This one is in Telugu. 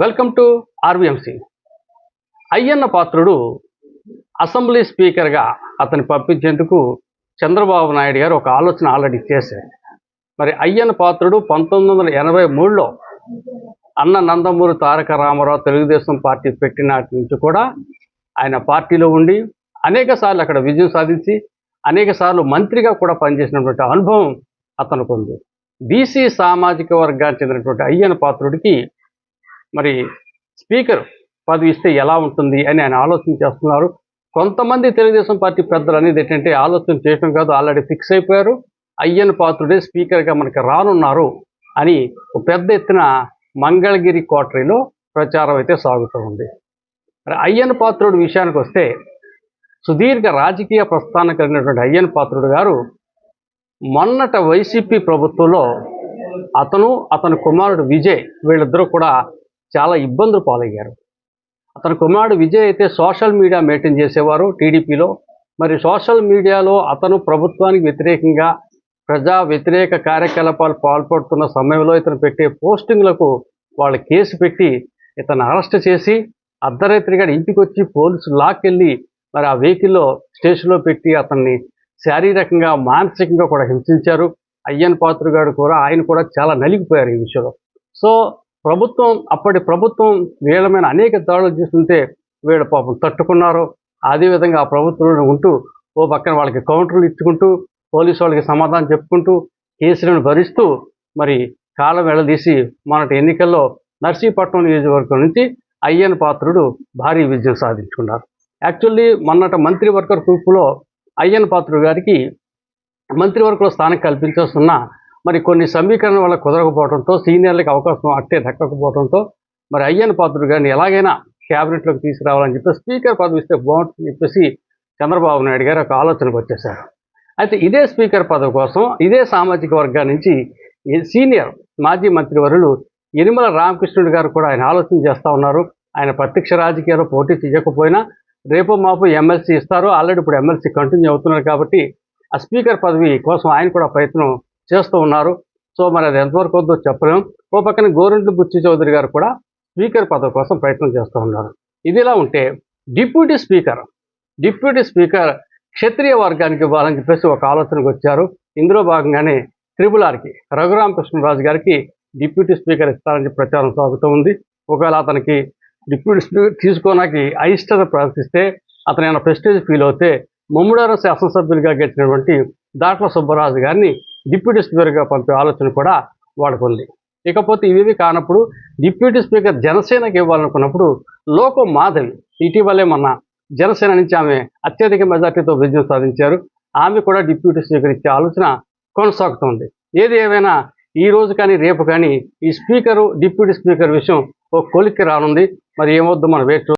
Welcome to RVMC Ayyanna Patrudu assembly స్పీకర్గా అతన్ని పంపించేందుకు చంద్రబాబు నాయుడు గారు ఒక ఆలోచన ఆల్రెడీ చేశారు. మరి అయ్యన్న పాత్రుడు పంతొమ్మిది వందల ఎనభై మూడులో అన్న నందమూరి తారక రామారావు తెలుగుదేశం పార్టీ పెట్టినాటి నుంచి కూడా ఆయన పార్టీలో ఉండి అనేక సార్లు అక్కడ విజయం సాధించి అనేక సార్లు మంత్రిగా కూడా పనిచేసినటువంటి అనుభవం అతనికి ఉంది. బీసీ సామాజిక వర్గానికి చెందినటువంటి అయ్యన్న పాత్రుడికి మరి స్పీకర్ పదవి ఇస్తే ఎలా ఉంటుంది అని ఆయన ఆలోచన చేస్తున్నారు. కొంతమంది తెలుగుదేశం పార్టీ పెద్దలు అనేది ఏంటంటే ఆలోచన చేయడం కాదు ఆల్రెడీ ఫిక్స్ అయిపోయారు. అయ్యన్న పాత్రుడే స్పీకర్గా మనకి రానున్నారు అని ఒక పెద్ద ఎత్తున మంగళగిరి కోటరీలో ప్రచారం అయితే సాగుతూ ఉంది. మరి అయ్యన్న విషయానికి వస్తే సుదీర్ఘ రాజకీయ ప్రస్థానం కలిగినటువంటి అయ్యన్న పాత్రుడు గారు మొన్నట వైసీపీ ప్రభుత్వంలో అతను అతని కుమారుడు విజయ్ వీళ్ళిద్దరూ కూడా చాలా ఇబ్బందులు పాలయ్యారు. అతని కుమారుడు విజయ్ అయితే సోషల్ మీడియా మెయింటైన్ చేసేవారు టీడీపీలో. మరి సోషల్ మీడియాలో అతను ప్రభుత్వానికి వ్యతిరేకంగా ప్రజా వ్యతిరేక కార్యకలాపాలు పాల్పడుతున్న సమయంలో ఇతను పెట్టే పోస్టింగ్లకు వాళ్ళు కేసు పెట్టి ఇతను అరెస్ట్ చేసి అర్ధరాత్రిగా ఇంటికి వచ్చి పోలీసులు లాక్కెళ్ళి మరి ఆ వెహికల్లో స్టేషన్లో పెట్టి అతన్ని శారీరకంగా మానసికంగా కూడా హింసించారు. అయ్యన్ పాత్ర గారు కూడా ఆయన కూడా చాలా నలిగిపోయారు ఈ విషయంలో. సో ప్రభుత్వం అప్పటి ప్రభుత్వం వీళ్ళ మీద అనేక దాడులు చేస్తుంటే వీళ్ళ పాపం తట్టుకున్నారు. అదేవిధంగా ఆ ప్రభుత్వంలో ఉంటూ ఓ పక్కన వాళ్ళకి కౌంటర్లు ఇచ్చుకుంటూ పోలీసు వాళ్ళకి సమాధానం చెప్పుకుంటూ కేసులను భరిస్తూ మరి కాలం వెళ్ళదీసి మొన్నటి ఎన్నికల్లో నర్సీపట్నం నియోజకవర్గం నుంచి అయ్యన్ పాత్రుడు భారీ విజయం సాధించుకున్నారు. యాక్చువల్లీ మొన్నట మంత్రివర్గ గ్రూపులో అయ్యన్ పాత్రుడు గారికి మంత్రివర్గంలో స్థానం కల్పించాల్సిన మరి కొన్ని సమీకరణ వల్ల కుదరకపోవడంతో సీనియర్లకు అవకాశం అట్టే దక్కకపోవడంతో మరి అయ్యన్ పాత్రుడు గారిని ఎలాగైనా క్యాబినెట్లోకి తీసుకురావాలని చెప్పి స్పీకర్ పదవి ఇస్తే బాగుంటుందని చెప్పేసి చంద్రబాబు నాయుడు గారు ఒక ఆలోచనకు వచ్చేశారు. అయితే ఇదే స్పీకర్ పదవి కోసం ఇదే సామాజిక వర్గాల నుంచి సీనియర్ మాజీ మంత్రివరులు యనిమల రామకృష్ణుడు గారు కూడా ఆయన ఆలోచన చేస్తూ ఉన్నారు. ఆయన ప్రత్యక్ష రాజకీయాల్లో పోటీ చేయకపోయినా రేపు మాపు ఎమ్మెల్సీ ఇస్తారు. ఆల్రెడీ ఇప్పుడు ఎమ్మెల్సీ కంటిన్యూ అవుతున్నారు కాబట్టి ఆ స్పీకర్ పదవి కోసం ఆయన కూడా ప్రయత్నం చేస్తూ ఉన్నారు. సో మరి అది ఎంతవరకు వద్దో చెప్పలేము ఓ పక్కన గోరెంట్ల బుచ్చి చౌదరి గారు కూడా స్పీకర్ పదవి కోసం ప్రయత్నం చేస్తూ ఉన్నారు. ఇదిలా ఉంటే deputy speaker deputy speaker Kshatriya వర్గానికి ఇవ్వాలని చెప్పేసి ఒక ఆలోచనకు వచ్చారు. ఇందులో భాగంగానే త్రిపుల్ ఆర్కి రఘురామకృష్ణరాజు గారికి డిప్యూటీ స్పీకర్ ఇస్తారని ప్రచారం సాగుతూ ఉంది. ఒకవేళ అతనికి డిప్యూటీ స్పీకర్ తీసుకోవడానికి అయిష్టత ప్రవర్తిస్తే అతను ఏమైనా ప్రెస్టేజ్ ఫీల్ అవుతే ముమ్మడారం శాసనసభ్యులుగా గెలిచినటువంటి దాట్ల సుబ్బరాజు గారిని డిప్యూటీ స్పీకర్గా పంపే ఆలోచన కూడా వాళ్ళకు ఉంది. ఇకపోతే ఇవేవి కానప్పుడు డిప్యూటీ స్పీకర్ జనసేనకి ఇవ్వాలనుకున్నప్పుడు లోకం మాధవి ఇటీవలే మొన్న జనసేన నుంచి ఆమె అత్యధిక మెజార్టీతో విజయం సాధించారు. ఆమె కూడా డిప్యూటీ స్పీకర్ ఇచ్చే ఆలోచన కొనసాగుతుంది. ఏది ఏమైనా ఈ రోజు కానీ రేపు కానీ ఈ స్పీకరు డిప్యూటీ స్పీకర్ విషయం ఒక కొలిక్కి రానుంది. మరి ఏమొద్దు మనం వేచి